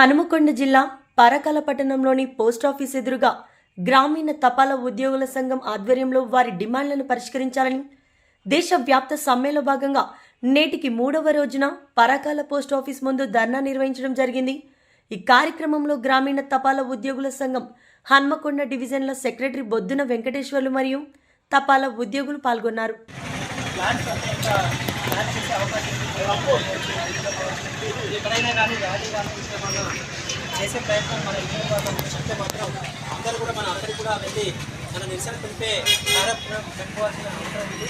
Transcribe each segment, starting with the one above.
హనుమకొండ జిల్లా పరకల పట్టణంలోని పోస్టాఫీస్ ఎదురుగా గ్రామీణ తపాలా ఉద్యోగుల సంఘం ఆధ్వర్యంలో వారి డిమాండ్లను పరిష్కరించాలని దేశవ్యాప్త సమ్మెలో భాగంగా నేటికి మూడవ రోజున పరకాల పోస్ట్ ఆఫీస్ ముందు ధర్నా నిర్వహించడం జరిగింది. ఈ కార్యక్రమంలో గ్రామీణ తపాలా ఉద్యోగుల సంఘం హన్మకొండ డివిజన్ల సెక్రటరీ బొద్దున వెంకటేశ్వర్లు మరియు తపాలా ఉద్యోగులు పాల్గొన్నారు. ప్లాన్స్ ఇంకా చేసే అవకాశం ఎక్కడైనా కానీ ర్యాలీ కానీ మనం చేసే ప్రయత్నం మన ఇండియన్ చెప్తే మాత్రం అందరూ కూడా మన అందరికీ కూడా వెళ్ళి మన నిరసన తెలిపే కార్యక్రమం పెట్టుకోవాల్సిన అవసరం ఉంది.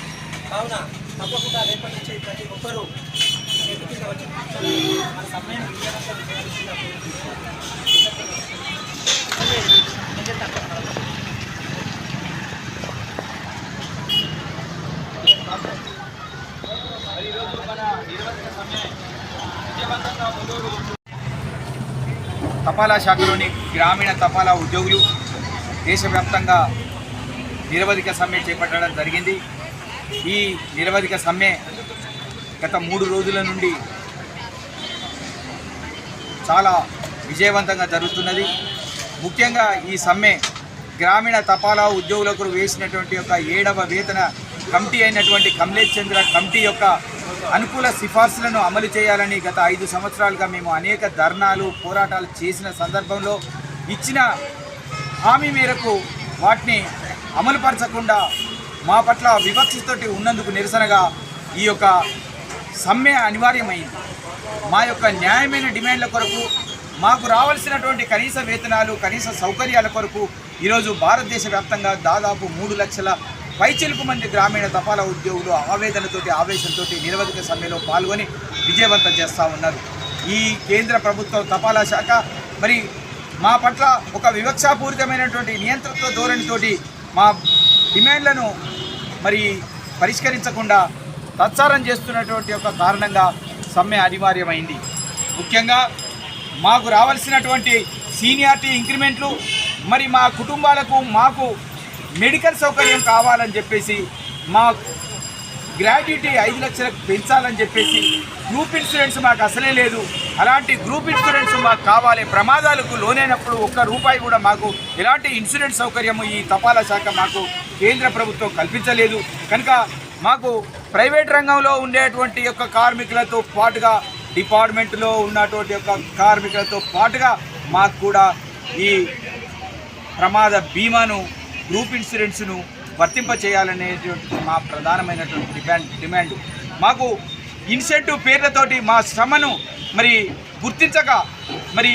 కావున తప్పకుండా రేపటి నుంచి ప్రతి ఒక్కరూ ఇంటి వచ్చి మన సమయం విజయవంతం తపాలా శాఖలోని గ్రామీణ తపాలా ఉద్యోగులు దేశవ్యాప్తంగా నిరవధిక సమ్మె చేపట్టడం జరిగింది. ఈ నిరవధిక సమ్మె గత మూడు రోజుల నుండి చాలా విజయవంతంగా జరుగుతున్నది. ముఖ్యంగా ఈ సమ్మె గ్రామీణ తపాలా ఉద్యోగులకు వేసినటువంటి యొక్క ఏడవ వేతన కమిటీ అయినటువంటి కమలేష్ చంద్ర కమిటీ యొక్క అనుకూల సిఫార్సులను అమలు చేయాలని గత ఐదు సంవత్సరాలుగా మేము అనేక ధర్నాలు పోరాటాలు చేసిన సందర్భంలో ఇచ్చిన హామీ మేరకు వాటిని అమలుపరచకుండా మా పట్ల వివక్షతోటి ఉన్నందుకు నిరసనగా ఈ యొక్క సమ్మె అనివార్యమైంది. మా యొక్క న్యాయమైన డిమాండ్ల కొరకు మాకు రావాల్సినటువంటి కనీస వేతనాలు కనీస సౌకర్యాల కొరకు ఈరోజు భారతదేశ వ్యాప్తంగా దాదాపు మూడు లక్షల పైచిలుకు మంది గ్రామీణ తపాలా ఉద్యోగులు ఆవేదనతోటి ఆవేశంతో నిరవధిక సమ్మెలో పాల్గొని విజయవంతం చేస్తూ ఉన్నారు. ఈ కేంద్ర ప్రభుత్వం తపాలా శాఖ మరి మా పట్ల ఒక వివక్షాపూరితమైనటువంటి నియంతృత్వ ధోరణితోటి మా డిమాండ్లను మరి పరిష్కరించకుండా తత్సారం చేస్తున్నటువంటి ఒక కారణంగా సమ్మె అనివార్యమైంది. ముఖ్యంగా మాకు రావాల్సినటువంటి సీనియారిటీ ఇంక్రిమెంట్లు మరి మా కుటుంబాలకు మాకు మెడికల్ సౌకర్యం కావాలని చెప్పేసి మా గ్రాడ్యుటీ ఐదు లక్షలకు పెంచాలని చెప్పేసి గ్రూప్ ఇన్సూరెన్స్ మాకు అసలే లేదు. అలాంటి గ్రూప్ ఇన్సూరెన్స్ మాకు కావాలి. ప్రమాదాలకు లోనైనప్పుడు ఒక్క రూపాయి కూడా మాకు ఎలాంటి ఇన్సూరెన్స్ సౌకర్యము ఈ తపాలా శాఖ మాకు కేంద్ర ప్రభుత్వం కల్పించలేదు. కనుక మాకు ప్రైవేట్ రంగంలో ఉండేటువంటి యొక్క కార్మికులతో పాటుగా డిపార్ట్మెంట్లో ఉన్నటువంటి యొక్క కార్మికులతో పాటుగా మాకు కూడా ఈ ప్రమాద బీమాను గ్రూప్ ఇన్సూరెన్స్ను వర్తింపచేయాలనేటువంటి మా ప్రధానమైనటువంటి డిమాండ్ డిమాండ్. మాకు ఇన్సెంటివ్ పేర్లతోటి మా శ్రమను మరి గుర్తించక మరి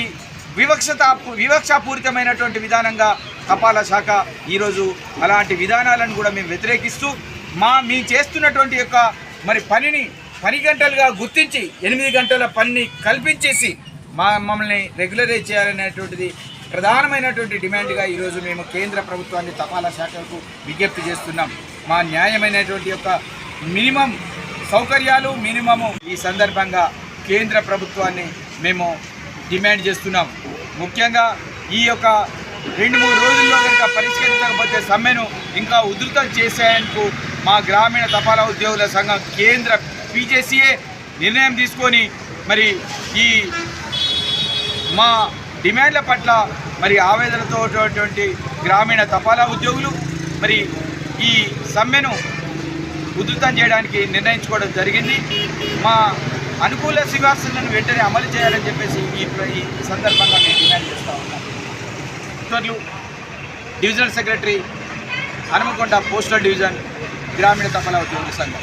వివక్షత వివక్షపూరితమైనటువంటి విధానంగా తపాలా శాఖ ఈరోజు అలాంటి విధానాలను కూడా మేము వ్యతిరేకిస్తూ మా మీ చేస్తున్నటువంటి యొక్క మరి పనిని పని గంటలుగా గుర్తించి ఎనిమిది గంటల పనిని కల్పించేసి మా మమ్మల్ని రెగ్యులరైజ్ చేయాలనేటువంటిది ప్రధానమైనటువంటి డిమాండ్గా ఈరోజు మేము కేంద్ర ప్రభుత్వాన్ని తపాలా శాఖకు విజ్ఞప్తి చేస్తున్నాం. మా న్యాయమైనటువంటి యొక్క మినిమం సౌకర్యాలు మినిమము ఈ సందర్భంగా కేంద్ర ప్రభుత్వాన్ని మేము డిమాండ్ చేస్తున్నాం. ముఖ్యంగా ఈ యొక్క రెండు మూడు రోజుల్లో కనుక పరిష్కరించకపోతే సమ్మెను ఇంకా ఉధృతం చేసేందుకు మా గ్రామీణ తపాలా ఉద్యోగుల సంఘం కేంద్ర పీజేసీఏ నిర్ణయం తీసుకొని మరి ఈ మా డిమాండ్ల పట్ల మరి ఆవేదనతో ఉన్నటువంటి గ్రామీణ తపాలా ఉద్యోగులు మరి ఈ సమ్మెను ఉధృతం చేయడానికి నిర్ణయించుకోవడం జరిగింది. మా అనుకూల సిఫార్సులను వెంటనే అమలు చేయాలని చెప్పేసి ఈ ఈ సందర్భంగా మేము డిమాండ్ చేస్తూ ఉన్నాం. Divisional secretary Hanumakonda postal division గ్రామీణ తపాలా ఉద్యోగుల సంఘం.